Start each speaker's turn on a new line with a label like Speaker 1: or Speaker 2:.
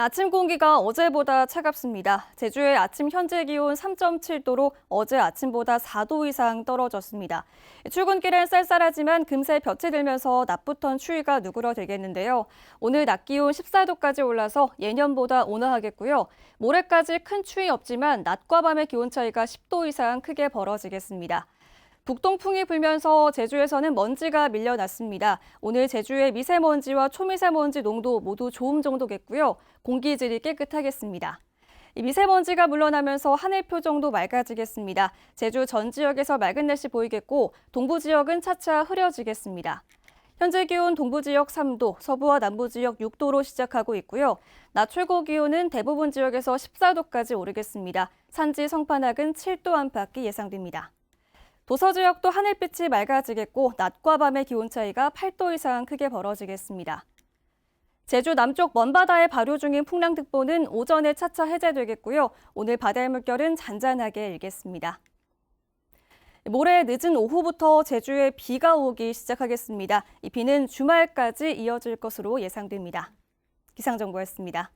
Speaker 1: 아침 공기가 어제보다 차갑습니다. 제주의 아침 현재 기온 3.7도로 어제 아침보다 4도 이상 떨어졌습니다. 출근길엔 쌀쌀하지만 금세 볕이 들면서 낮부턴 추위가 누그러들겠는데요. 오늘 낮 기온 14도까지 올라서 예년보다 온화하겠고요. 모레까지 큰 추위 없지만 낮과 밤의 기온 차이가 10도 이상 크게 벌어지겠습니다. 북동풍이 불면서 제주에서는 먼지가 밀려났습니다. 오늘 제주의 미세먼지와 초미세먼지 농도 모두 좋음 정도겠고요. 공기질이 깨끗하겠습니다. 이 미세먼지가 물러나면서 하늘 표정도 맑아지겠습니다. 제주 전 지역에서 맑은 날씨 보이겠고 동부 지역은 차차 흐려지겠습니다. 현재 기온 동부 지역 3도, 서부와 남부 지역 6도로 시작하고 있고요. 낮 최고 기온은 대부분 지역에서 14도까지 오르겠습니다. 산지 성판악은 7도 안팎이 예상됩니다. 도서 지역도 하늘빛이 맑아지겠고 낮과 밤의 기온 차이가 8도 이상 크게 벌어지겠습니다. 제주 남쪽 먼바다에 발효 중인 풍랑특보는 오전에 차차 해제되겠고요. 오늘 바다의 물결은 잔잔하게 일겠습니다. 모레 늦은 오후부터 제주에 비가 오기 시작하겠습니다. 이 비는 주말까지 이어질 것으로 예상됩니다. 기상정보였습니다.